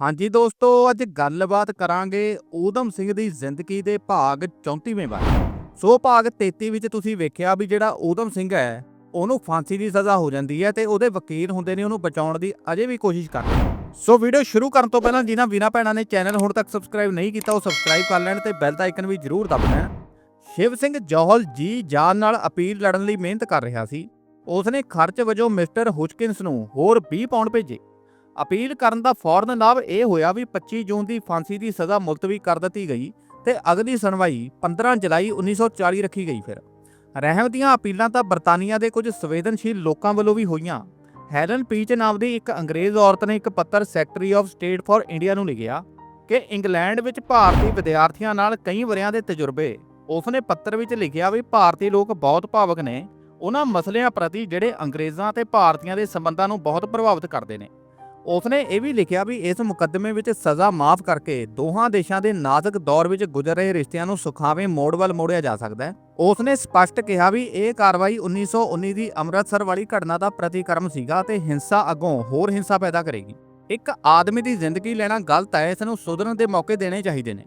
ਹਾਂਜੀ ਦੋਸਤੋ, ਅੱਜ ਗੱਲਬਾਤ ਕਰਾਂਗੇ ਊਧਮ ਸਿੰਘ ਦੀ ਜ਼ਿੰਦਗੀ ਦੇ ਭਾਗ 34ਵੇਂ ਬਾਰੇ। ਸੋ ਭਾਗ 33 ਵਿੱਚ ਤੁਸੀਂ ਵੇਖਿਆ ਵੀ ਜਿਹੜਾ ਊਧਮ ਸਿੰਘ ਹੈ, ਉਹਨੂੰ ਫਾਂਸੀ ਦੀ ਸਜ਼ਾ ਹੋ ਜਾਂਦੀ ਹੈ ਤੇ ਉਹਦੇ ਵਕੀਲ ਹੁੰਦੇ ਨੇ ਉਹਨੂੰ ਬਚਾਉਣ ਦੀ ਅਜੇ ਵੀ ਕੋਸ਼ਿਸ਼ ਕਰਦੇ ਸੋ ਵੀਡੀਓ ਸ਼ੁਰੂ ਕਰਨ ਤੋਂ ਪਹਿਲਾਂ ਜਿਨ੍ਹਾਂ ਵੀਰਾਂ ਭੈਣਾਂ ਨੇ ਚੈਨਲ ਹੁਣ ਤੱਕ ਸਬਸਕ੍ਰਾਈਬ ਨਹੀਂ ਕੀਤਾ, ਉਹ ਸਬਸਕ੍ਰਾਈਬ ਕਰ ਲੈਣ ਤੇ ਬੈਲ ਦਾ ਆਈਕਨ ਵੀ ਜ਼ਰੂਰ ਦਬ ਲੈਣ ਸ਼ਿਵ ਸਿੰਘ ਜੌਹਲ ਜੀ ਜਾਨ ਨਾਲ ਅਪੀਲ ਲੜਨ ਲਈ ਮਿਹਨਤ ਕਰ ਰਿਹਾ ਸੀ। ਉਸਨੇ ਖਰਚ ਵਜੋਂ ਮਿਸਟਰ ਹੁਚਕਿੰਸ ਨੂੰ ਹੋਰ 20 ਪਾਉਂਡ ਭੇਜੇ। ਅਪੀਲ ਕਰਨ ਦਾ ਫੌਰਨ ਲਾਭ ਇਹ ਹੋਇਆ ਵੀ 25 ਜੂਨ ਦੀ ਫਾਂਸੀ ਦੀ ਸਜ਼ਾ ਮੁਲਤਵੀ ਕਰ ਦਿੱਤੀ ਗਈ ਤੇ ਅਗਲੀ ਸੁਣਵਾਈ 15 ਜੁਲਾਈ 1940 ਰੱਖੀ ਗਈ ਫਿਰ। ਰਹਿਮ ਦੀਆਂ ਅਪੀਲਾਂ ਤਾਂ ਬਰਤਾਨੀਆ ਦੇ ਕੁਝ ਸੰਵੇਦਨਸ਼ੀਲ ਲੋਕਾਂ ਵੱਲੋਂ ਵੀ ਹੋਈਆਂ। ਹੈਲਨ ਪੀਚ ਨਾਮ ਦੀ ਇੱਕ ਅੰਗਰੇਜ਼ ਔਰਤ ਨੇ ਇੱਕ ਪੱਤਰ secretary of state for India ਨੂੰ ਲਿਖਿਆ ਕਿ ਇੰਗਲੈਂਡ ਵਿੱਚ ਭਾਰਤੀ ਵਿਦਿਆਰਥੀਆਂ ਨਾਲ ਕਈ ਵਰਿਆਂ ਦੇ ਤਜਰਬੇ, ਉਸਨੇ ਪੱਤਰ ਵਿੱਚ ਲਿਖਿਆ ਵੀ ਭਾਰਤੀ ਲੋਕ ਬਹੁਤ ਭਾਵਕ ਨੇ। ਉਹਨਾਂ ਮਸਲਿਆਂ ਪ੍ਰਤੀ ਜਿਹੜੇ ਅੰਗਰੇਜ਼ਾਂ ਤੇ ਭਾਰਤੀਆਂ ਦੇ ਸੰਬੰਧਾਂ ਨੂੰ ਬਹੁਤ ਪ੍ਰਭਾਵਿਤ ਕਰਦੇ ਨੇ। ਉਸਨੇ ਇਹ ਵੀ ਲਿਖਿਆ ਵੀ ਇਸ ਮੁਕੱਦਮੇ ਵਿੱਚ ਸਜ਼ਾ ਮਾਫ ਕਰਕੇ ਦੋਹਾਂ ਦੇਸ਼ਾਂ ਦੇ ਨਾਜ਼ੁਕ ਦੌਰ ਵਿੱਚ ਗੁਜ਼ਰ ਰਹੇ ਰਿਸ਼ਤਿਆਂ ਨੂੰ ਸੁਖਾਵੇਂ ਮੋੜ ਵੱਲ ਮੋੜਿਆ ਜਾ ਸਕਦਾ ਹੈ। ਉਸਨੇ ਸਪਸ਼ਟ ਕਿਹਾ ਵੀ ਇਹ ਕਾਰਵਾਈ 1919 ਦੀ ਅੰਮ੍ਰਿਤਸਰ ਵਾਲੀ ਘਟਨਾ ਦਾ ਪ੍ਰਤੀਕਰਮ ਸੀਗਾ ਤੇ ਹਿੰਸਾ ਅੱਗੋਂ ਹੋਰ ਹਿੰਸਾ ਪੈਦਾ ਕਰੇਗੀ। ਇੱਕ ਆਦਮੀ ਦੀ ਜ਼ਿੰਦਗੀ ਲੈਣਾ ਗਲਤ ਹੈ, ਇਸ ਨੂੰ ਸੁਧਰਨ ਦੇ ਮੌਕੇ ਦੇਣੇ ਚਾਹੀਦੇ ਨੇ।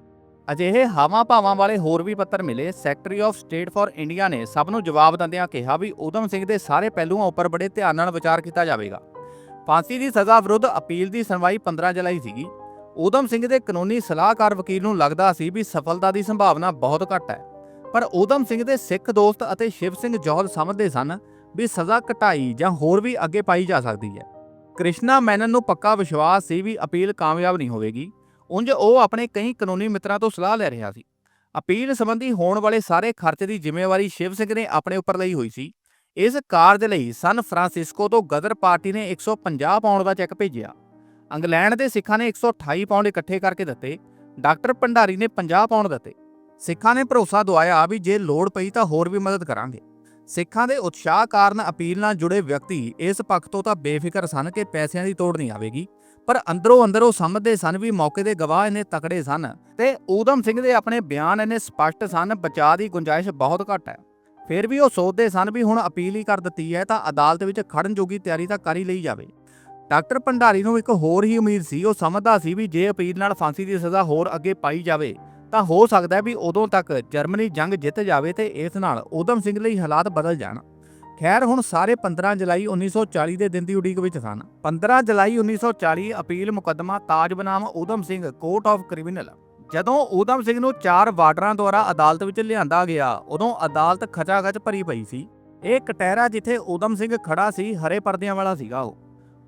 ਅਜਿਹੇ ਹਾਵਾਂ ਭਾਵਾਂ ਵਾਲੇ ਹੋਰ ਵੀ ਪੱਤਰ ਮਿਲੇ। Secretary of state for India ਨੇ ਸਭ ਨੂੰ ਜਵਾਬ ਦਿੰਦਿਆਂ ਕਿਹਾ ਵੀ ਊਧਮ ਸਿੰਘ ਦੇ ਸਾਰੇ ਪਹਿਲੂਆਂ ਉੱਪਰ ਬੜੇ ਧਿਆਨ ਨਾਲ ਵਿਚਾਰ ਕੀਤਾ ਜਾਵੇਗਾ। ਫਾਂਸੀ ਦੀ ਸਜ਼ਾ ਵਿਰੁੱਧ ਅਪੀਲ ਦੀ ਸੁਣਵਾਈ 15 ਜੁਲਾਈ ਸੀਗੀ। ਊਧਮ ਸਿੰਘ ਦੇ ਕਾਨੂੰਨੀ ਸਲਾਹਕਾਰ ਵਕੀਲ ਨੂੰ ਲੱਗਦਾ ਸੀ ਵੀ ਸਫਲਤਾ ਦੀ ਸੰਭਾਵਨਾ ਬਹੁਤ ਘੱਟ ਹੈ। ਪਰ ਊਧਮ ਸਿੰਘ ਦੇ ਸਿੱਖ ਦੋਸਤ ਅਤੇ ਸ਼ਿਵ ਸਿੰਘ ਜੌਹਲ ਸਮਝਦੇ ਸਨ ਵੀ ਸਜ਼ਾ ਘਟਾਈ ਜਾਂ ਹੋਰ ਵੀ ਅੱਗੇ ਪਾਈ ਜਾ ਸਕਦੀ ਹੈ। ਕ੍ਰਿਸ਼ਨਾ ਮੈਨਨ ਨੂੰ ਪੱਕਾ ਵਿਸ਼ਵਾਸ ਸੀ ਵੀ ਅਪੀਲ ਕਾਮਯਾਬ ਨਹੀਂ ਹੋਵੇਗੀ। ਉਂਝ ਉਹ ਆਪਣੇ ਕਈ ਕਾਨੂੰਨੀ ਮਿੱਤਰਾਂ ਤੋਂ ਸਲਾਹ ਲੈ ਰਿਹਾ ਸੀ। ਅਪੀਲ ਸੰਬੰਧੀ ਹੋਣ ਵਾਲੇ ਸਾਰੇ ਖਰਚ ਦੀ ਜ਼ਿੰਮੇਵਾਰੀ ਸ਼ਿਵ ਸਿੰਘ ਨੇ ਆਪਣੇ ਉੱਪਰ ਲਈ ਹੋਈ ਸੀ। ਇਸ ਕਾਰਜ ਲਈ ਸਨ ਫਰਾਂਸਿਸਕੋ ਤੋਂ ਗਦਰ ਪਾਰਟੀ ਨੇ 150 ਪਾਉਂਡ ਦਾ ਚੈੱਕ ਭੇਜਿਆ। ਇੰਗਲੈਂਡ ਦੇ ਸਿੱਖਾਂ ਨੇ 128 ਪਾਉਂਡ ਇਕੱਠੇ ਕਰਕੇ ਦਿੱਤੇ। ਡਾਕਟਰ ਭੰਡਾਰੀ ਨੇ 50 ਪਾਉਂਡ ਦਿੱਤੇ। ਸਿੱਖਾਂ ਨੇ ਭਰੋਸਾ ਦਵਾਇਆ ਵੀ ਜੇ ਲੋੜ ਪਈ ਤਾਂ ਹੋਰ ਵੀ ਮਦਦ ਕਰਾਂਗੇ। ਸਿੱਖਾਂ ਦੇ ਉਤਸ਼ਾਹ ਕਾਰਨ ਅਪੀਲ ਨਾਲ ਜੁੜੇ ਵਿਅਕਤੀ ਇਸ ਪੱਖ ਤੋਂ ਤਾਂ ਬੇਫਿਕਰ ਸਨ ਕਿ ਪੈਸਿਆਂ ਦੀ ਤੋੜ ਨਹੀਂ ਆਵੇਗੀ, ਪਰ ਅੰਦਰੋਂ ਅੰਦਰ ਉਹ ਸਮਝਦੇ ਸਨ ਵੀ ਮੌਕੇ ਦੇ ਗਵਾਹ ਇੰਨੇ ਤਕੜੇ ਸਨ ਤੇ ਊਧਮ ਸਿੰਘ ਦੇ ਆਪਣੇ ਬਿਆਨ ਇੰਨੇ ਸਪਸ਼ਟ ਸਨ, ਬਚਾਅ ਦੀ ਗੁੰਜਾਇਸ਼ ਬਹੁਤ ਘੱਟ ਹੈ। ਫਿਰ ਵੀ ਉਹ ਸੋਚਦੇ ਸਨ ਵੀ ਹੁਣ ਅਪੀਲ ਹੀ ਕਰ ਦਿੱਤੀ ਹੈ ਤਾਂ ਅਦਾਲਤ ਵਿੱਚ ਖੜਨ ਜੋਗੀ ਤਿਆਰੀ ਤਾਂ ਕਰ ਹੀ ਲਈ ਜਾਵੇ। ਡਾਕਟਰ ਭੰਡਾਰੀ ਨੂੰ ਇੱਕ ਹੋਰ ਹੀ ਉਮੀਦ ਸੀ, ਉਹ ਸਮਝਦਾ ਸੀ ਵੀ ਜੇ ਅਪੀਲ ਨਾਲ ਫਾਂਸੀ ਦੀ ਸਜ਼ਾ ਹੋਰ ਅੱਗੇ ਪਾਈ ਜਾਵੇ, ਤਾਂ ਹੋ ਸਕਦਾ ਹੈ ਵੀ ਉਦੋਂ ਤੱਕ ਜਰਮਨੀ ਜੰਗ ਜਿੱਤ ਜਾਵੇ ਤੇ ਇਸ ਨਾਲ ਊਧਮ ਸਿੰਘ ਲਈ ਹਾਲਾਤ ਬਦਲ ਜਾਣ। ਖੈਰ, ਹੁਣ ਸਾਰੇ 15 ਜੁਲਾਈ 1940 ਦੇ ਦਿਨ ਦੀ ਉਡੀਕ ਵਿੱਚ ਸਨ। 15 ਜੁਲਾਈ 1940 ਅਪੀਲ ਮੁਕੱਦਮਾ ਤਾਜ ਬਨਾਮ Udham Singh court of criminal ਜਦੋਂ ਊਧਮ ਸਿੰਘ ਨੂੰ ਚਾਰ ਵਾਰਡਰਾਂ ਦੁਆਰਾ ਅਦਾਲਤ ਵਿੱਚ ਲਿਆਂਦਾ ਗਿਆ, ਉਦੋਂ ਅਦਾਲਤ ਖਚਾਖਚ ਭਰੀ ਪਈ ਸੀ। ਇਹ ਕਟਹਿਰਾ ਜਿੱਥੇ ਊਧਮ ਸਿੰਘ ਖੜਾ ਸੀ, ਹਰੇ ਪਰਦਿਆਂ ਵਾਲਾ ਸੀਗਾ ਉਹ।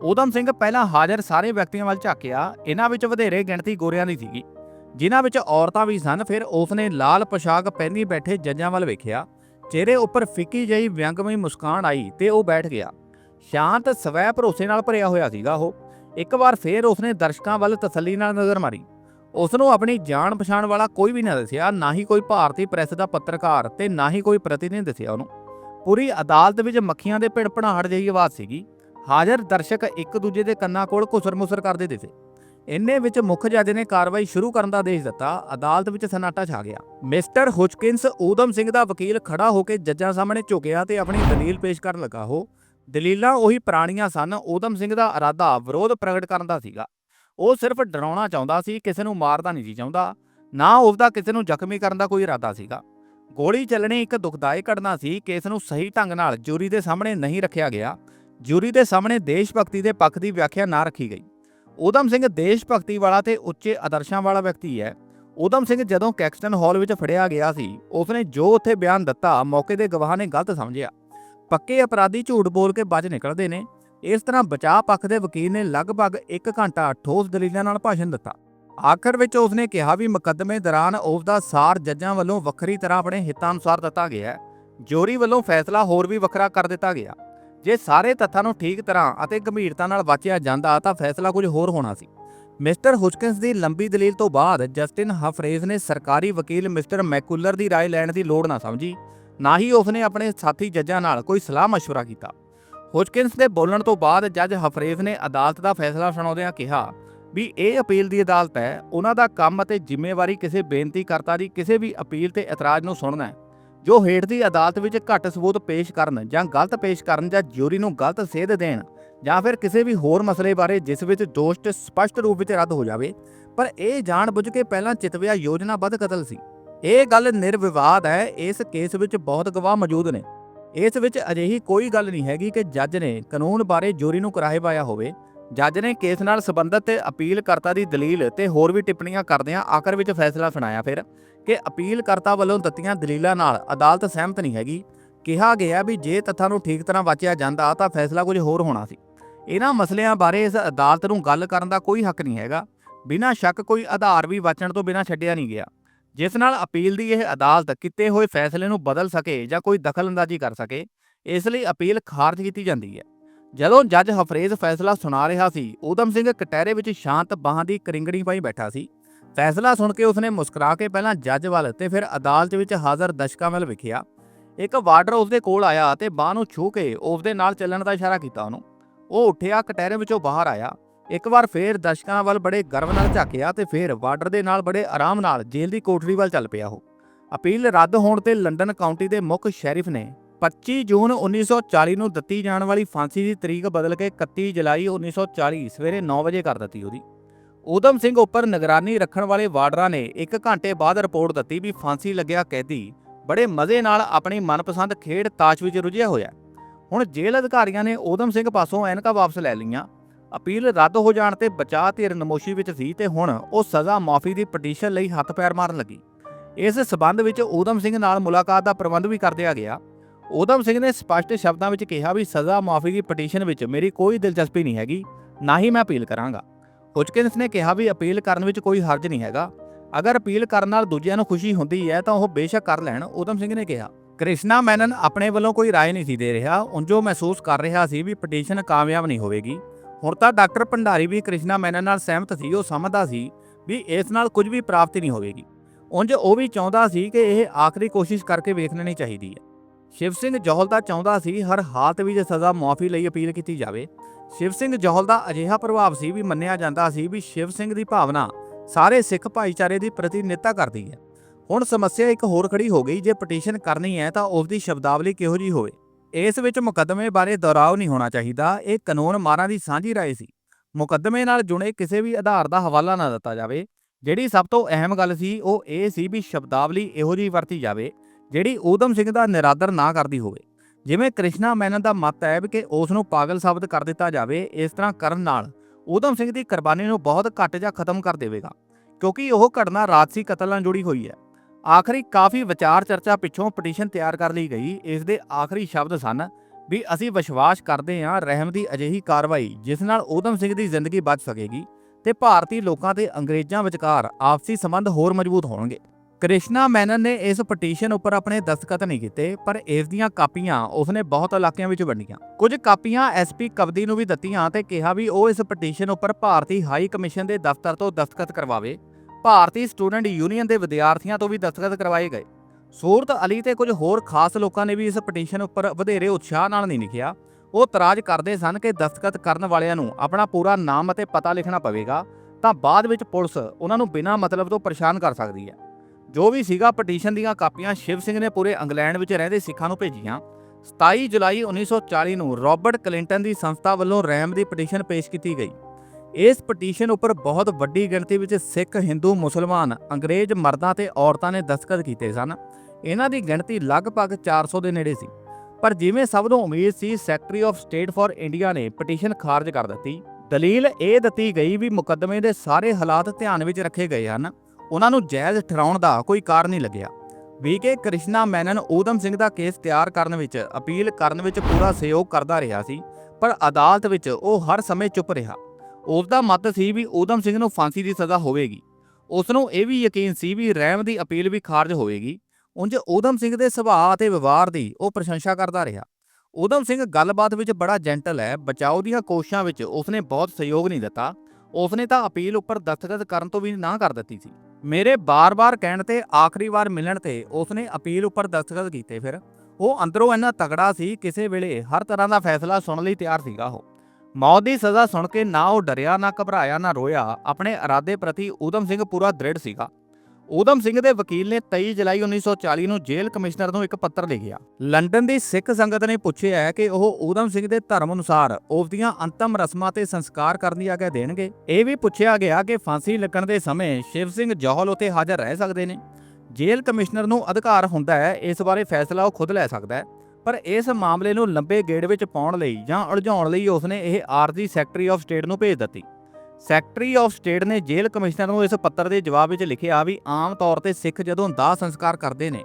ਊਧਮ ਸਿੰਘ ਪਹਿਲਾਂ ਹਾਜ਼ਰ ਸਾਰੇ ਵਿਅਕਤੀਆਂ ਵੱਲ ਝਾਕਿਆ ਇਹਨਾਂ ਵਿੱਚ ਵਧੇਰੇ ਗਿਣਤੀ ਗੋਰਿਆਂ ਦੀ ਸੀਗੀ। ਜਿਨ੍ਹਾਂ ਵਿੱਚ ਔਰਤਾਂ ਵੀ ਸਨ, ਫਿਰ ਉਸਨੇ ਲਾਲ ਪੋਸ਼ਾਕ ਪਹਿਨੀ ਬੈਠੇ ਜੱਜਾਂ ਵੱਲ ਵੇਖਿਆ। ਚਿਹਰੇ ਉੱਪਰ ਫਿੱਕੀ ਜਿਹੀ ਵਿਅੰਗਮਈ ਮੁਸਕਾਨ ਆਈ ਤੇ ਉਹ ਬੈਠ ਗਿਆ। ਸ਼ਾਂਤ, ਸਵੈ ਭਰੋਸੇ ਨਾਲ ਭਰਿਆ ਹੋਇਆ ਸੀਗਾ ਉਹ। ਇੱਕ ਵਾਰ ਫੇਰ ਉਸਨੇ ਦਰਸ਼ਕਾਂ ਵੱਲ ਤਸੱਲੀ ਨਾਲ ਨਜ਼ਰ ਮਾਰੀ। ਉਸ ਨੂੰ ਆਪਣੀ ਜਾਣ ਪਛਾਣ ਵਾਲਾ ਕੋਈ ਵੀ ਨਾ ਦੱਸਿਆ, ਨਾ ਹੀ ਕੋਈ ਭਾਰਤੀ ਪ੍ਰੈਸ ਦਾ ਪੱਤਰਕਾਰ ਤੇ ਨਾ ਹੀ ਕੋਈ ਪ੍ਰਤੀਨਿਧ ਦੱਸਿਆ ਉਹਨੂੰ। ਪੂਰੀ ਅਦਾਲਤ ਵਿੱਚ ਮੱਖੀਆਂ ਦੇ ਭਿੜਭੜਾਹਟ ਜਿਹੀ ਆਵਾਜ਼ ਸੀਗੀ। ਹਾਜ਼ਰ ਦਰਸ਼ਕ ਇੱਕ ਦੂਜੇ ਦੇ ਕੰਨਾਂ ਕੋਲ ਘੁਸਰ-ਮੁਸਰ ਕਰਦੇ ਦਿਸੇ ਇੰਨੇ ਵਿੱਚ ਮੁੱਖ ਜੱਜ ਨੇ ਕਾਰਵਾਈ ਸ਼ੁਰੂ ਕਰਨ ਦਾ ਆਦੇਸ਼ ਦਿੱਤਾ, ਅਦਾਲਤ ਵਿੱਚ ਸਨਾਟਾ ਛਾ ਗਿਆ। ਮਿਸਟਰ ਹੁਚਕਿੰਸ ਊਧਮ ਸਿੰਘ ਦਾ ਵਕੀਲ ਖੜਾ ਹੋ ਕੇ ਜੱਜਾਂ ਸਾਹਮਣੇ ਝੁਕਿਆ ਤੇ ਆਪਣੀ ਦਲੀਲ ਪੇਸ਼ ਕਰਨ ਲੱਗਾ। ਉਹ ਦਲੀਲਾਂ ਉਹੀ ਪੁਰਾਣੀਆਂ ਸਨ, ਊਧਮ ਸਿੰਘ ਦਾ ਇਰਾਦਾ ਵਿਰੋਧ ਪ੍ਰਗਟ ਕਰਨ ਦਾ ਸੀਗਾ। ਉਹ ਸਿਰਫ ਡਰਾਉਣਾ ਚਾਹੁੰਦਾ ਸੀ, ਕਿਸੇ ਨੂੰ ਮਾਰਦਾ ਨਹੀਂ ਸੀ ਚਾਹੁੰਦਾ, ਨਾ ਉਸਦਾ ਕਿਸੇ ਨੂੰ ਜ਼ਖਮੀ ਕਰਨ ਦਾ ਕੋਈ ਇਰਾਦਾ ਸੀਗਾ। ਗੋਲੀ ਚੱਲਣੀ ਇੱਕ ਦੁਖਦਾਇਕ ਘਟਨਾ ਸੀ ਕਿ ਇਸ ਨੂੰ ਸਹੀ ਢੰਗ ਨਾਲ ਜੂਰੀ ਦੇ ਸਾਹਮਣੇ ਨਹੀਂ ਰੱਖਿਆ ਗਿਆ। ਜੂਰੀ ਦੇ ਸਾਹਮਣੇ ਦੇਸ਼ ਭਗਤੀ ਦੇ ਪੱਖ ਦੀ ਵਿਆਖਿਆ ਨਾ ਰੱਖੀ ਗਈ। ਊਧਮ ਸਿੰਘ ਦੇਸ਼ ਭਗਤੀ ਵਾਲਾ ਤੇ ਉੱਚੇ ਆਦਰਸ਼ਾਂ ਵਾਲਾ ਵਿਅਕਤੀ ਹੈ। ਊਧਮ ਸਿੰਘ ਜਦੋਂ ਕੈਕਸਟਨ ਹਾਲ ਵਿੱਚ ਫੜਿਆ ਗਿਆ ਸੀ, ਉਸਨੇ ਜੋ ਉੱਥੇ ਬਿਆਨ ਦਿੱਤਾ, ਮੌਕੇ ਦੇ ਗਵਾਹ ਨੇ ਗਲਤ ਸਮਝਿਆ। ਪੱਕੇ ਅਪਰਾਧੀ ਝੂਠ ਬੋਲ ਕੇ ਬਚ ਨਿਕਲਦੇ ਨੇ। ਇਸ ਤਰ੍ਹਾਂ ਬਚਾਅ ਪੱਖ ਦੇ ਵਕੀਲ ਨੇ ਲਗਭਗ 1 ਘੰਟਾ ਠੋਸ ਦਲੀਲਾਂ ਨਾਲ ਭਾਸ਼ਣ ਦਿੱਤਾ ਆਖਰ ਵਿੱਚ ਉਸਨੇ ਕਿਹਾ ਵੀ ਮੁਕੱਦਮੇ ਦੌਰਾਨ ਉਸ ਦਾ ਸਾਰ ਜੱਜਾਂ ਵੱਲੋਂ ਵੱਖਰੀ ਤਰ੍ਹਾਂ ਆਪਣੇ ਹਿੱਤਾਂ ਅਨੁਸਾਰ ਦਿੱਤਾ ਗਿਆ ਹੈ ਜੋਰੀ ਵੱਲੋਂ ਫੈਸਲਾ ਹੋਰ ਵੀ ਵੱਖਰਾ ਕਰ ਦਿੱਤਾ ਗਿਆ ਜੇ ਸਾਰੇ ਤੱਥਾਂ ਨੂੰ ਠੀਕ ਤਰ੍ਹਾਂ ਅਤੇ ਗੰਭੀਰਤਾ ਨਾਲ ਵਾਚਿਆ ਜਾਂਦਾ ਤਾਂ ਫੈਸਲਾ ਕੁਝ ਹੋਰ ਹੋਣਾ ਸੀ ਮਿਸਟਰ ਹੁਚਕਿੰਸ ਦੀ ਲੰਬੀ ਦਲੀਲ ਤੋਂ ਬਾਅਦ ਜਸਟਿਨ ਹਫਰੇਜ਼ ਨੇ ਸਰਕਾਰੀ ਵਕੀਲ ਮਿਸਟਰ ਮੈਕੂਲਰ ਦੀ رائے ਲੈਣ ਦੀ ਲੋੜ ਨਾ ਸਮਝੀ ਨਾ ਹੀ ਉਸਨੇ ਆਪਣੇ ਸਾਥੀ ਜੱਜਾਂ ਨਾਲ ਕੋਈ ਸਲਾਹ مشورہ ਕੀਤਾ ਹੁਚਕਿੰਸ ਦੇ ਬੋਲਣ ਤੋਂ ਬਾਅਦ ਜੱਜ ਹਫਰੇਜ਼ ਨੇ ਅਦਾਲਤ ਦਾ ਫੈਸਲਾ ਸੁਣਾਉਂਦਿਆਂ ਕਿਹਾ ਵੀ ਇਹ ਅਪੀਲ ਦੀ ਅਦਾਲਤ ਹੈ, ਉਹਨਾਂ ਦਾ ਕੰਮ ਅਤੇ ਜ਼ਿੰਮੇਵਾਰੀ ਕਿਸੇ ਬੇਨਤੀਕਰਤਾ ਦੀ ਕਿਸੇ ਵੀ ਅਪੀਲ ਤੇ ਇਤਰਾਜ਼ ਨੂੰ ਸੁਣਨਾ ਹੈ, ਜੋ ਹੇਠ ਦੀ ਅਦਾਲਤ ਵਿੱਚ ਘੱਟ ਸਬੂਤ ਪੇਸ਼ ਕਰਨ ਜਾਂ ਗਲਤ ਪੇਸ਼ ਕਰਨ ਜਾਂ ਜਿਊਰੀ ਨੂੰ ਗਲਤ ਸੇਧ ਦੇਣ ਜਾਂ ਫਿਰ ਕਿਸੇ ਵੀ ਹੋਰ ਮਸਲੇ ਬਾਰੇ ਜਿਸ ਵਿੱਚ ਦੋਸ਼ ਸਪਸ਼ਟ ਰੂਪ ਵਿੱਚ ਰੱਦ ਹੋ ਜਾਵੇ, ਪਰ ਇਹ ਜਾਣਬੁੱਝ ਕੇ ਪਹਿਲਾਂ ਚਿਤਵਿਆ ਯੋਜਨਾਬੱਧ ਕਤਲ ਸੀ। ਇਹ ਗੱਲ ਨਿਰਵਿਵਾਦ ਹੈ, ਇਸ ਕੇਸ ਵਿੱਚ ਬਹੁਤ ਗਵਾਹ ਮੌਜੂਦ ਨੇ। ਇਸ ਵਿੱਚ ਅਜਿਹੀ ਕੋਈ ਗੱਲ ਨਹੀਂ ਹੈਗੀ ਕਿ ਜੱਜ ਨੇ ਕਾਨੂੰਨ ਬਾਰੇ ਜੋਰੀ ਨੂੰ ਕਰਾਹੇ ਪਾਇਆ ਹੋਵੇ। ਜੱਜ ਨੇ ਕੇਸ ਨਾਲ ਸੰਬੰਧਿਤ ਅਪੀਲ ਕਰਤਾ ਦੀ ਦਲੀਲ ਤੇ ਹੋਰ ਵੀ ਟਿੱਪਣੀਆਂ ਕਰਦਿਆਂ ਆਖਰ ਵਿੱਚ ਫੈਸਲਾ ਸੁਣਾਇਆ ਫਿਰ ਕਿ ਅਪੀਲਕਰਤਾ ਵੱਲੋਂ ਦਿੱਤੀਆਂ ਦਲੀਲਾਂ ਨਾਲ ਅਦਾਲਤ ਸਹਿਮਤ ਨਹੀਂ ਹੈਗੀ। ਕਿਹਾ ਗਿਆ ਵੀ ਜੇ ਤੱਥਾਂ ਨੂੰ ਠੀਕ ਤਰ੍ਹਾਂ ਵਾਚਿਆ ਜਾਂਦਾ ਤਾਂ ਫੈਸਲਾ ਕੁਝ ਹੋਰ ਹੋਣਾ ਸੀ। ਇਹਨਾਂ ਮਸਲਿਆਂ ਬਾਰੇ ਇਸ ਅਦਾਲਤ ਨੂੰ ਗੱਲ ਕਰਨ ਦਾ ਕੋਈ ਹੱਕ ਨਹੀਂ ਹੈਗਾ। ਬਿਨਾਂ ਸ਼ੱਕ ਕੋਈ ਆਧਾਰ ਵੀ ਵਾਚਣ ਤੋਂ ਬਿਨਾਂ ਛੱਡਿਆ ਨਹੀਂ ਗਿਆ। ਜਿਸ ਨਾਲ ਅਪੀਲ ਦੀ ਇਹ ਅਦਾਲਤ ਕਿਤੇ ਹੋਏ ਫੈਸਲੇ ਨੂੰ ਬਦਲ ਸਕੇ ਜਾਂ ਕੋਈ ਦਖਲਅੰਦਾਜ਼ੀ ਕਰ ਸਕੇ, ਇਸ ਲਈ ਅਪੀਲ ਖਾਰਜ ਕੀਤੀ ਜਾਂਦੀ ਹੈ। ਜਦੋਂ ਜੱਜ ਹਫਰੇਜ਼ ਫੈਸਲਾ ਸੁਣਾ ਰਿਹਾ ਸੀ, ਊਧਮ ਸਿੰਘ ਕਟਹਿਰੇ ਵਿੱਚ ਸ਼ਾਂਤ ਬਾਹਾਂ ਦੀ ਕਰਿੰਗੜੀ ਪਾਈ ਬੈਠਾ ਸੀ। ਫੈਸਲਾ ਸੁਣ ਕੇ ਉਸਨੇ ਮੁਸਕਰਾ ਕੇ ਪਹਿਲਾਂ ਜੱਜ ਵੱਲ ਤੇ ਫਿਰ ਅਦਾਲਤ ਵਿੱਚ ਹਾਜ਼ਰ ਦਸ਼ਕਾਂ ਵੱਲ ਵੇਖਿਆ। ਇੱਕ ਵਾਰਡਰ ਉਸਦੇ ਕੋਲ ਆਇਆ ਤੇ ਬਾਹ ਨੂੰ ਛੂ ਕੇ ਉਸਦੇ ਨਾਲ ਚੱਲਣ ਦਾ ਇਸ਼ਾਰਾ ਕੀਤਾ ਉਹਨੂੰ। ਉਹ ਉੱਠਿਆ, ਕਟਹਿਰੇ ਵਿੱਚੋਂ ਬਾਹਰ ਆਇਆ। ਇੱਕ ਵਾਰ ਫੇਰ ਦਰਸ਼ਕਾਂ ਵੱਲ ਬੜੇ ਗਰਵ ਨਾਲ ਝਾਕਿਆ ਤੇ ਫੇਰ ਵਾਰਡਰ ਦੇ ਨਾਲ ਬੜੇ ਆਰਾਮ ਨਾਲ ਜੇਲ੍ਹ ਦੀ ਕੋਠੜੀ ਵੱਲ ਚੱਲ ਪਿਆ ਉਹ। ਅਪੀਲ ਰੱਦ ਹੋਣ ਤੇ ਲੰਡਨ ਕਾਉਂਟੀ ਦੇ ਮੁੱਖ ਸ਼ੈਰਿਫ ਨੇ 25 ਜੂਨ 1940 ਨੂੰ ਦਿੱਤੀ ਜਾਣ ਵਾਲੀ ਫਾਂਸੀ ਦੀ ਤਰੀਕ ਬਦਲ ਕੇ 31 ਜੁਲਾਈ 1940 ਸਵੇਰੇ 9 ਵਜੇ ਕਰ ਦਿੱਤੀ ਉਹਦੀ। ਊਧਮ ਸਿੰਘ ਉੱਪਰ ਨਿਗਰਾਨੀ ਰੱਖਣ ਵਾਲੇ ਵਾਰਡਰਾਂ ਨੇ 1 ਘੰਟੇ ਬਾਅਦ ਰਿਪੋਰਟ ਦਿੱਤੀ ਵੀ ਫਾਂਸੀ ਲੱਗਿਆ ਕੈਦੀ ਬੜੇ ਮਜ਼ੇ ਨਾਲ ਆਪਣੀ ਮਨਪਸੰਦ ਖੇਡ ਤਾਸ਼ ਵਿੱਚ ਰੁੱਝਿਆ ਹੋਇਆ। ਹੁਣ ਜੇਲ੍ਹ ਅਧਿਕਾਰੀਆਂ ਨੇ ਊਧਮ ਸਿੰਘ ਪਾਸੋਂ ਐਨਕਾ ਵਾਪਸ ਲੈ ਲਈਆਂ। ਅਪੀਲ ਰੱਦ ਹੋ ਜਾਣ ਤੇ ਬਚਾਅ ਧਿਰ ਨਮੋਸ਼ੀ ਵਿੱਚ ਸੀ ਤੇ ਹੁਣ ਉਹ ਸਜ਼ਾ ਮਾਫੀ ਦੀ ਪਟੀਸ਼ਨ ਲਈ ਹੱਥ ਪੈਰ ਮਾਰਨ ਲੱਗੀ ਇਸ ਸਬੰਧ ਵਿੱਚ ਊਧਮ ਸਿੰਘ ਨਾਲ ਮੁਲਾਕਾਤ ਦਾ ਪ੍ਰਬੰਧ ਵੀ ਕਰ ਦਿਆ ਗਿਆ ਊਧਮ ਸਿੰਘ ਨੇ ਸਪਸ਼ਟ ਸ਼ਬਦਾਂ ਵਿੱਚ ਕਿਹਾ ਵੀ ਸਜ਼ਾ ਮਾਫੀ ਦੀ ਪਟੀਸ਼ਨ ਵਿੱਚ ਮੇਰੀ ਕੋਈ ਦਿਲਚਸਪੀ ਨਹੀਂ ਹੈਗੀ ਨਾ ਹੀ ਮੈਂ ਅਪੀਲ ਕਰਾਂਗਾ ਹੁਚਕਿੰਸ ਨੇ ਕਿਹਾ ਵੀ ਅਪੀਲ ਕਰਨ ਵਿੱਚ ਕੋਈ ਹਰਜ ਨਹੀਂ ਹੈਗਾ ਅਗਰ ਅਪੀਲ ਕਰਨ ਨਾਲ ਦੂਜਿਆਂ ਨੂੰ ਖੁਸ਼ੀ ਹੁੰਦੀ ਹੈ ਤਾਂ ਉਹ ਬੇਸ਼ੱਕ ਕਰ ਲੈਣ ਊਧਮ ਸਿੰਘ ਨੇ ਕਿਹਾ ਕ੍ਰਿਸ਼ਨਾ ਮੈਨਨ ਆਪਣੇ ਵੱਲੋਂ ਕੋਈ رائے ਨਹੀਂ ਸੀ ਦੇ ਰਿਹਾ ਉਂਝੋ ਮਹਿਸੂਸ ਕਰ ਰਿਹਾ ਸੀ ਵੀ ਪਟੀਸ਼ਨ ਕਾਮਯਾਬ ਨਹੀਂ ਹੋਵੇਗੀ ਹੁਣ ਤਾਂ ਡਾਕਟਰ ਭੰਡਾਰੀ ਵੀ ਕ੍ਰਿਸ਼ਨਾ ਮੈਨਨ ਨਾਲ ਸਹਿਮਤ ਸੀ, ਉਹ ਸਮਝਦਾ ਸੀ ਵੀ ਇਸ ਨਾਲ ਕੁਝ ਵੀ ਪ੍ਰਾਪਤੀ ਨਹੀਂ ਹੋਵੇਗੀ। ਉਂਝ ਉਹ ਵੀ ਚਾਹੁੰਦਾ ਸੀ ਕਿ ਇਹ ਆਖਰੀ ਕੋਸ਼ਿਸ਼ ਕਰਕੇ ਵੇਖ ਲੈਣੀ ਚਾਹੀਦੀ ਹੈ। ਸ਼ਿਵ ਸਿੰਘ ਜੋਹਲ ਦਾ ਚਾਹੁੰਦਾ ਸੀ ਹਰ ਹਾਲਤ ਵਿੱਚ ਸਜ਼ਾ ਮਾਫੀ ਲਈ ਅਪੀਲ ਕੀਤੀ ਜਾਵੇ। ਸ਼ਿਵ ਸਿੰਘ ਜੋਹਲ ਦਾ ਅਜਿਹਾ ਪ੍ਰਭਾਵ ਸੀ ਵੀ ਮੰਨਿਆ ਜਾਂਦਾ ਸੀ ਵੀ ਸ਼ਿਵ ਸਿੰਘ ਦੀ ਭਾਵਨਾ ਸਾਰੇ ਸਿੱਖ ਭਾਈਚਾਰੇ ਦੀ ਪ੍ਰਤੀਨਿਧਤਾ ਕਰਦੀ ਹੈ। ਹੁਣ ਸਮੱਸਿਆ ਇੱਕ ਹੋਰ ਖੜੀ ਹੋ ਗਈ, ਜੇ ਪਟੀਸ਼ਨ ਕਰਨੀ ਹੈ ਤਾਂ ਉਸ ਦੀ ਸ਼ਬਦਾਵਲੀ ਕਿਹੋ ਜੀ ਹੋਵੇ? ਇਸ ਵਿੱਚ ਮੁਕੱਦਮੇ ਬਾਰੇ ਦੁਹਰਾਓ ਨਹੀਂ ਹੋਣਾ ਚਾਹੀਦਾ। ਇਹ ਕਾਨੂੰਨ ਮਾਰਾਂ ਦੀ ਸਾਂਝੀ ਰਾਏ ਸੀ। ਮੁਕੱਦਮੇ ਨਾਲ ਜੁੜੇ ਕਿਸੇ ਵੀ ਆਧਾਰ ਦਾ ਹਵਾਲਾ ਨਾ ਦਿੱਤਾ ਜਾਵੇ। ਜਿਹੜੀ ਸਭ ਤੋਂ ਅਹਿਮ ਗੱਲ ਸੀ, ਉਹ ਇਹ ਸੀ ਵੀ ਸ਼ਬਦਾਵਲੀ ਇਹੋ ਜਿਹੀ ਵਰਤੀ ਜਾਵੇ, ਜਿਹੜੀ ਊਧਮ ਸਿੰਘ ਦਾ ਨਿਰਾਦਰ ਨਾ ਕਰਦੀ ਹੋਵੇ। ਜਿਵੇਂ ਕ੍ਰਿਸ਼ਨਾ ਮੈਨਨ ਦਾ ਮਤ ਹੈ ਕਿ ਉਸ ਨੂੰ ਪਾਗਲ ਸਾਬਤ ਕਰ ਦਿੱਤਾ ਜਾਵੇ, ਇਸ ਤਰ੍ਹਾਂ ਕਰਨ ਨਾਲ ਊਧਮ ਸਿੰਘ ਦੀ ਕੁਰਬਾਨੀ ਨੂੰ ਬਹੁਤ ਘੱਟ ਜਾਂ ਖਤਮ ਕਰ ਦੇਵੇਗਾ। ਕਿਉਂਕਿ ਉਹ ਘਟਨਾ ਰਾਜਸੀ ਕਤਲ ਨਾਲ ਜੁੜੀ ਹੋਈ ਹੈ। ਆਖਰੀ ਕਾਫੀ ਵਿਚਾਰ ਚਰਚਾ ਪਿੱਛੋਂ ਪਟੀਸ਼ਨ ਤਿਆਰ ਕਰ ਲਈ ਗਈ। ਇਸ ਦੇ ਆਖਰੀ ਸ਼ਬਦ ਸਨ ਵੀ ਅਸੀਂ ਵਿਸ਼ਵਾਸ ਕਰਦੇ ਹਾਂ ਰਹਿਮ ਦੀ ਅਜਿਹੀ ਕਾਰਵਾਈ ਜਿਸ ਨਾਲ ਊਧਮ ਸਿੰਘ ਦੀ ਜ਼ਿੰਦਗੀ ਬਚ ਸਕੇਗੀ ਤੇ ਭਾਰਤੀ ਲੋਕਾਂ ਤੇ ਅੰਗਰੇਜ਼ਾਂ ਵਿਚਕਾਰ ਆਪਸੀ ਸੰਬੰਧ ਹੋਰ ਮਜ਼ਬੂਤ ਹੋਣਗੇ। ਕ੍ਰਿਸ਼ਨਾ ਮੈਨਨ ਨੇ ਇਸ ਪਟੀਸ਼ਨ ਉੱਪਰ ਆਪਣੇ ਦਸਤਖਤ ਨਹੀਂ ਕੀਤੇ, ਪਰ ਇਸ ਦੀਆਂ ਕਾਪੀਆਂ ਉਸਨੇ ਬਹੁਤ ਇਲਾਕਿਆਂ ਵਿੱਚ ਵੰਡੀਆਂ। ਕੁਝ ਕਾਪੀਆਂ ਐਸਪੀ ਕਬਦੀ ਨੂੰ ਵੀ ਦਿੱਤੀਆਂ ਤੇ ਕਿਹਾ ਵੀ ਉਹ ਇਸ ਪਟੀਸ਼ਨ ਉੱਪਰ ਭਾਰਤੀ ਹਾਈ ਕਮਿਸ਼ਨ ਦੇ ਦਫ਼ਤਰ ਤੋਂ ਦਸਤਖਤ ਕਰਵਾਵੇ। ਭਾਰਤੀ ਸਟੂਡੈਂਟ ਯੂਨੀਅਨ ਦੇ ਵਿਦਿਆਰਥੀਆਂ ਤੋਂ ਵੀ ਦਸਤਖਤ ਕਰਵਾਏ ਗਏ। ਸੂਰਤ ਅਲੀ ਤੇ ਕੁਝ ਹੋਰ ਖਾਸ ਲੋਕਾਂ ਨੇ ਵੀ ਇਸ ਪਟੀਸ਼ਨ ਉੱਪਰ ਵਧੇਰੇ ਉਤਸ਼ਾਹ ਨਾਲ ਨਹੀਂ ਲਿਖਿਆ। ਉਹ ਇਤਰਾਜ਼ ਕਰਦੇ ਸਨ ਕਿ ਦਸਤਖਤ ਕਰਨ ਵਾਲਿਆਂ ਨੂੰ ਆਪਣਾ ਪੂਰਾ ਨਾਮ ਅਤੇ ਪਤਾ ਲਿਖਣਾ ਪਵੇਗਾ, ਤਾਂ ਬਾਅਦ ਵਿੱਚ ਪੁਲਿਸ ਉਹਨਾਂ ਨੂੰ ਬਿਨਾਂ ਮਤਲਬ ਤੋਂ ਪਰੇਸ਼ਾਨ ਕਰ ਸਕਦੀ ਹੈ। ਜੋ ਵੀ ਸੀਗਾ ਪਟੀਸ਼ਨ ਦੀਆਂ ਕਾਪੀਆਂ ਸ਼ਿਵ ਸਿੰਘ ਨੇ ਪੂਰੇ ਇੰਗਲੈਂਡ ਵਿੱਚ ਰਹਿੰਦੇ ਸਿੱਖਾਂ ਨੂੰ ਭੇਜੀਆਂ। 27 ਜੁਲਾਈ 1940 ਨੂੰ ਰਾਬਰਟ ਕਲਿੰਟਨ ਦੀ ਸੰਸਥਾ ਵੱਲੋਂ ਰੈਮ ਦੀ ਪਟੀਸ਼ਨ ਪੇਸ਼ ਕੀਤੀ ਗਈ। ਇਸ ਪਟੀਸ਼ਨ ਉੱਪਰ ਬਹੁਤ ਵੱਡੀ ਗਿਣਤੀ ਵਿੱਚ ਸਿੱਖ, ਹਿੰਦੂ, ਮੁਸਲਮਾਨ, ਅੰਗਰੇਜ਼ ਮਰਦਾਂ ਤੇ ਔਰਤਾਂ ਨੇ ਦਸਤਖਤ ਕੀਤੇ ਸਨ। ਇਹਨਾਂ ਦੀ ਗਿਣਤੀ ਲਗਭਗ 400 ਦੇ ਨੇੜੇ ਸੀ। ਪਰ ਜਿਵੇਂ ਸਭ ਨੂੰ ਉਮੀਦ ਸੀ secretary of state for India ਨੇ ਪਟੀਸ਼ਨ ਖਾਰਜ ਕਰ ਦਿੱਤੀ। ਦਲੀਲ ਇਹ ਦਿੱਤੀ ਗਈ ਵੀ ਮੁਕੱਦਮੇ ਦੇ ਸਾਰੇ ਹਾਲਾਤ ਧਿਆਨ ਵਿੱਚ ਰੱਖੇ ਗਏ ਹਨ। ਉਹਨਾਂ ਨੂੰ ਜਾਇਜ਼ ਠਹਿਰਾਉਣ ਦਾ ਕੋਈ ਕਾਰਨ ਨਹੀਂ ਲੱਗਿਆ। ਵੀਕੇ ਕ੍ਰਿਸ਼ਨਾ ਮੈਨਨ ਊਧਮ ਸਿੰਘ ਦਾ ਕੇਸ ਤਿਆਰ ਕਰਨ ਵਿੱਚ, ਅਪੀਲ ਕਰਨ ਵਿੱਚ ਪੂਰਾ ਸਹਿਯੋਗ ਕਰਦਾ ਰਿਹਾ ਸੀ, ਪਰ ਅਦਾਲਤ ਵਿੱਚ ਉਹ ਹਰ ਸਮੇਂ ਚੁੱਪ ਰਿਹਾ। ਉਸ ਦਾ ਮਤ ਸੀ ਵੀ ਊਧਮ ਸਿੰਘ ਨੂੰ ਫਾਂਸੀ ਦੀ ਸਜ਼ਾ ਹੋਵੇਗੀ। ਉਸ ਨੂੰ ਇਹ ਵੀ ਯਕੀਨ ਸੀ ਵੀ ਰਹਿਮ ਦੀ ਅਪੀਲ ਵੀ ਖਾਰਜ ਹੋਵੇਗੀ। ਉਂਝ ਊਧਮ ਸਿੰਘ ਦੇ ਸੁਭਾਅ ਅਤੇ ਵਿਵਹਾਰ ਦੀ ਉਹ ਪ੍ਰਸ਼ੰਸਾ ਕਰਦਾ ਰਿਹਾ। ਊਧਮ ਸਿੰਘ ਗੱਲਬਾਤ ਵਿੱਚ ਬੜਾ ਜੈਂਟਲ ਹੈ। ਬਚਾਓ ਦੀਆਂ ਕੋਸ਼ਿਸ਼ਾਂ ਵਿੱਚ ਉਸਨੇ ਬਹੁਤ ਸਹਿਯੋਗ ਨਹੀਂ ਦਿੱਤਾ। ਉਸਨੇ ਤਾਂ ਅਪੀਲ ਉੱਪਰ ਦਸਤਖਤ ਕਰਨ ਤੋਂ ਵੀ ਨਾ ਕਰ ਦਿੱਤੀ ਸੀ। ਮੇਰੇ ਬਾਰ-ਬਾਰ ਕਹਿਣ ਤੇ ਆਖਰੀ ਵਾਰ ਮਿਲਣ ਤੇ ਉਸਨੇ ਅਪੀਲ ਉੱਪਰ ਦਸਤਖਤ ਕੀਤੇ। ਫਿਰ ਉਹ ਅੰਦਰੋਂ ਇੰਨਾ ਤਗੜਾ ਸੀ, ਕਿਸੇ ਵੇਲੇ ਹਰ ਤਰ੍ਹਾਂ ਦਾ ਫੈਸਲਾ ਸੁਣਨ ਲਈ ਤਿਆਰ ਸੀਗਾ ਉਹ। ਮੌਤ ਦੀ ਸਜ਼ਾ ਸੁਣ ਕੇ ਨਾ ਉਹ ਡਰਿਆ, ਨਾ ਘਬਰਾਇਆ, ਨਾ ਰੋਇਆ। ਆਪਣੇ ਇਰਾਦੇ ਪ੍ਰਤੀ ਊਧਮ ਸਿੰਘ ਪੂਰਾ ਦ੍ਰਿੜ ਸੀਗਾ। ਊਧਮ ਸਿੰਘ ਦੇ ਵਕੀਲ ਨੇ 23 ਜੁਲਾਈ 1940 ਨੂੰ ਜੇਲ੍ਹ ਕਮਿਸ਼ਨਰ ਨੂੰ ਇੱਕ ਪੱਤਰ ਲਿਖਿਆ। ਲੰਡਨ ਦੀ ਸਿੱਖ ਸੰਗਤ ਨੇ ਪੁੱਛਿਆ ਹੈ ਕਿ ਉਹ ਊਧਮ ਸਿੰਘ ਦੇ ਧਰਮ ਅਨੁਸਾਰ ਉਸ ਦੀਆਂ ਅੰਤਮ ਰਸਮਾਂ ਤੇ ਸੰਸਕਾਰ ਕਰਨ ਦੀ ਆਗਿਆ ਦੇਣਗੇ। ਇਹ ਵੀ ਪੁੱਛਿਆ ਗਿਆ ਕਿ ਫਾਂਸੀ ਲੱਗਣ ਦੇ ਸਮੇਂ ਸ਼ਿਵ ਸਿੰਘ ਜੌਹਲ ਉੱਥੇ ਹਾਜ਼ਰ ਰਹਿ ਸਕਦੇ ਨੇ। ਜੇਲ੍ਹ ਕਮਿਸ਼ਨਰ ਨੂੰ ਅਧਿਕਾਰ ਹੁੰਦਾ ਹੈ, ਇਸ ਬਾਰੇ ਫੈਸਲਾ ਉਹ ਖੁਦ ਲੈ ਸਕਦਾ ਹੈ। ਪਰ ਇਸ ਮਾਮਲੇ ਨੂੰ ਲੰਬੇ ਗੇੜ ਵਿੱਚ ਪਾਉਣ ਲਈ ਜਾਂ ਉਲਝਾਉਣ ਲਈ ਉਸਨੇ ਇਹ ਆਰਜ਼ੀ ਸੈਕਟਰੀ ਆਫ ਸਟੇਟ ਨੂੰ ਭੇਜ ਦਿੱਤੀ। ਸੈਕਟਰੀ ਆਫ ਸਟੇਟ ਨੇ ਜੇਲ੍ਹ ਕਮਿਸ਼ਨਰ ਨੂੰ ਇਸ ਪੱਤਰ ਦੇ ਜਵਾਬ ਵਿੱਚ ਲਿਖਿਆ ਵੀ ਆਮ ਤੌਰ ਤੇ ਸਿੱਖ ਜਦੋਂ ਦਾਹ ਸੰਸਕਾਰ ਕਰਦੇ ਨੇ,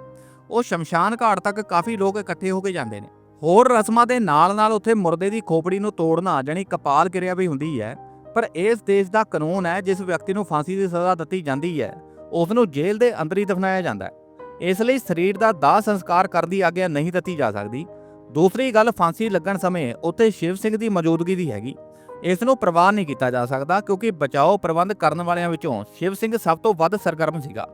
ਉਹ ਸ਼ਮਸ਼ਾਨ ਘਾਟ ਤੱਕ ਕਾਫੀ ਲੋਕ ਇਕੱਠੇ ਹੋ ਕੇ ਜਾਂਦੇ ਨੇ। ਹੋਰ ਰਸਮਾਂ ਦੇ ਨਾਲ-ਨਾਲ ਉੱਥੇ ਮੁਰਦੇ ਦੀ ਖੋਪੜੀ ਨੂੰ ਤੋੜਨਾ ਜਾਨੀ ਕਪਾਲ ਕਿਰਿਆ ਵੀ ਹੁੰਦੀ ਹੈ, ਪਰ ਇਸ ਦੇਸ਼ ਦਾ ਕਾਨੂੰਨ ਹੈ ਜਿਸ ਵਿਅਕਤੀ ਨੂੰ ਫਾਂਸੀ ਦੀ ਸਜ਼ਾ ਦਿੱਤੀ ਜਾਂਦੀ ਹੈ ਉਸ ਨੂੰ ਜੇਲ੍ਹ ਦੇ ਅੰਦਰ ਹੀ ਦਫਨਾਇਆ ਜਾਂਦਾ ਹੈ। ਇਸ ਲਈ ਸਰੀਰ ਦਾ ਦਾਹ ਸੰਸਕਾਰ ਕਰਨ ਦੀ ਆਗਿਆ ਨਹੀਂ ਦਿੱਤੀ ਜਾ ਸਕਦੀ। ਦੂਸਰੀ ਗੱਲ, ਫਾਂਸੀ ਲੱਗਣ ਸਮੇਂ ਉੱਥੇ ਸ਼ਿਵ ਸਿੰਘ ਦੀ ਮੌਜੂਦਗੀ ਦੀ ਹੈਗੀ। ਇਸ ਨੂੰ ਪ੍ਰਵਾਨ ਨਹੀਂ ਕੀਤਾ ਜਾ ਸਕਦਾ ਕਿਉਂਕਿ ਬਚਾਓ ਪ੍ਰਬੰਧ ਕਰਨ ਵਾਲਿਆਂ ਵਿੱਚੋਂ ਸ਼ਿਵ ਸਿੰਘ ਸਭ ਤੋਂ ਵੱਧ ਸਰਗਰਮ ਸੀਗਾ।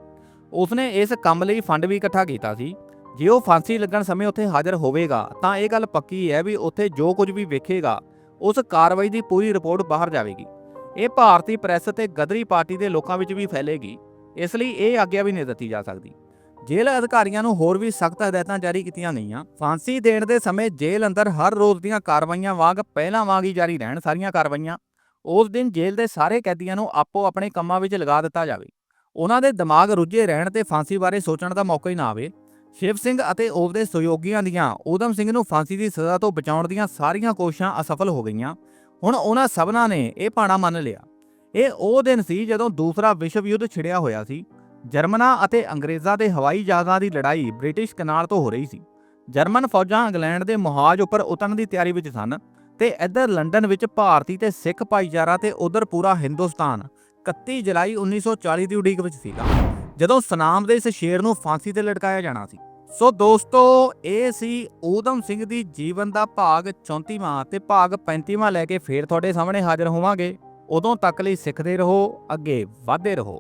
ਉਸਨੇ ਇਸ ਕੰਮ ਲਈ ਫੰਡ ਵੀ ਇਕੱਠਾ ਕੀਤਾ ਸੀ। ਜੇ ਉਹ ਫਾਂਸੀ ਲੱਗਣ ਸਮੇਂ ਉੱਥੇ ਹਾਜ਼ਰ ਹੋਵੇਗਾ, ਤਾਂ ਇਹ ਗੱਲ ਪੱਕੀ ਹੈ ਵੀ ਉੱਥੇ ਜੋ ਕੁਝ ਵੀ ਵੇਖੇਗਾ, ਉਸ ਕਾਰਵਾਈ ਦੀ ਪੂਰੀ ਰਿਪੋਰਟ ਬਾਹਰ ਜਾਵੇਗੀ। ਇਹ ਭਾਰਤੀ ਪ੍ਰੈਸ ਤੇ ਗਦਰੀ ਪਾਰਟੀ ਦੇ ਲੋਕਾਂ ਵਿੱਚ ਵੀ ਫੈਲੇਗੀ। ਇਸ ਲਈ ਇਹ ਆਗਿਆ ਵੀ ਨਹੀਂ ਦਿੱਤੀ ਜਾ ਸਕਦੀ। ਜੇਲ੍ਹ ਅਧਿਕਾਰੀਆਂ ਨੂੰ ਹੋਰ ਵੀ ਸਖਤ ਹਦਾਇਤਾਂ ਜਾਰੀ ਕੀਤੀਆਂ ਗਈਆਂ। ਫਾਂਸੀ ਦੇਣ ਦੇ ਸਮੇਂ ਜੇਲ੍ਹ ਅੰਦਰ ਹਰ ਰੋਜ਼ ਦੀਆਂ ਕਾਰਵਾਈਆਂ ਵਾਂਗ ਪਹਿਲਾਂ ਵਾਂਗ ਹੀ ਜਾਰੀ ਰਹਿਣ ਸਾਰੀਆਂ ਕਾਰਵਾਈਆਂ। ਉਸ ਦਿਨ ਜੇਲ੍ਹ ਦੇ ਸਾਰੇ ਕੈਦੀਆਂ ਨੂੰ ਆਪੋ ਆਪਣੇ ਕੰਮਾਂ ਵਿੱਚ ਲਗਾ ਦਿੱਤਾ ਜਾਵੇ। ਉਹਨਾਂ ਦੇ ਦਿਮਾਗ ਰੁੱਝੇ ਰਹਿਣ ਤੇ ਫਾਂਸੀ ਬਾਰੇ ਸੋਚਣ ਦਾ ਮੌਕਾ ਹੀ ਨਾ ਆਵੇ। ਸ਼ਿਵ ਸਿੰਘ ਅਤੇ ਉਸ ਦੇ ਸਹਿਯੋਗੀਆਂ ਦੀਆਂ ਊਧਮ ਸਿੰਘ ਨੂੰ ਫਾਂਸੀ ਦੀ ਸਜ਼ਾ ਤੋਂ ਬਚਾਉਣ ਦੀਆਂ ਸਾਰੀਆਂ ਕੋਸ਼ਿਸ਼ਾਂ ਅਸਫਲ ਹੋ ਗਈਆਂ। ਹੁਣ ਉਹਨਾਂ ਸਭਨਾਂ ਨੇ ਇਹ ਪਾਣਾ ਮੰਨ ਲਿਆ। ਇਹ ਉਹ ਦਿਨ ਸੀ ਜਦੋਂ ਦੂਸਰਾ ਵਿਸ਼ਵ ਯੁੱਧ ਛਿੜਿਆ ਹੋਇਆ ਸੀ। ਜਰਮਨਾਂ ਅਤੇ ਅੰਗਰੇਜ਼ਾਂ ਦੇ ਹਵਾਈ ਜਹਾਜ਼ਾਂ ਦੀ ਲੜਾਈ ਬ੍ਰਿਟਿਸ਼ ਕਨਾਲ ਤੋਂ ਹੋ ਰਹੀ ਸੀ। ਜਰਮਨ ਫੌਜਾਂ ਇੰਗਲੈਂਡ ਦੇ ਮੁਹਾਜ ਉੱਪਰ ਉਤਰਨ ਦੀ ਤਿਆਰੀ ਵਿੱਚ ਸਨ ਤੇ ਇੱਧਰ ਲੰਡਨ ਵਿੱਚ ਭਾਰਤੀ ਤੇ ਸਿੱਖ ਭਾਈਚਾਰਾ ਤੇ ਉਧਰ ਪੂਰਾ ਹਿੰਦੁਸਤਾਨ 31 ਜੁਲਾਈ 1940 ਦੀ ਉਡੀਕ ਵਿੱਚ ਸੀਗਾ, ਜਦੋਂ ਸਨਾਮ ਦੇ ਇਸ ਸ਼ੇਰ ਨੂੰ ਫਾਂਸੀ ਤੇ ਲਟਕਾਇਆ ਜਾਣਾ ਸੀ। ਸੋ ਦੋਸਤੋ, ਇਹ ਸੀ ਊਧਮ ਸਿੰਘ ਦੀ ਜੀਵਨ ਦਾ ਭਾਗ 34ਵਾਂ ਤੇ ਭਾਗ 35ਵਾਂ ਲੈ ਕੇ ਫੇਰ ਤੁਹਾਡੇ ਸਾਹਮਣੇ ਹਾਜ਼ਰ ਹੋਵਾਂਗੇ। ਉਦੋਂ ਤੱਕ ਲਈ ਸਿੱਖਦੇ ਰਹੋ, ਅੱਗੇ ਵਧਦੇ ਰਹੋ।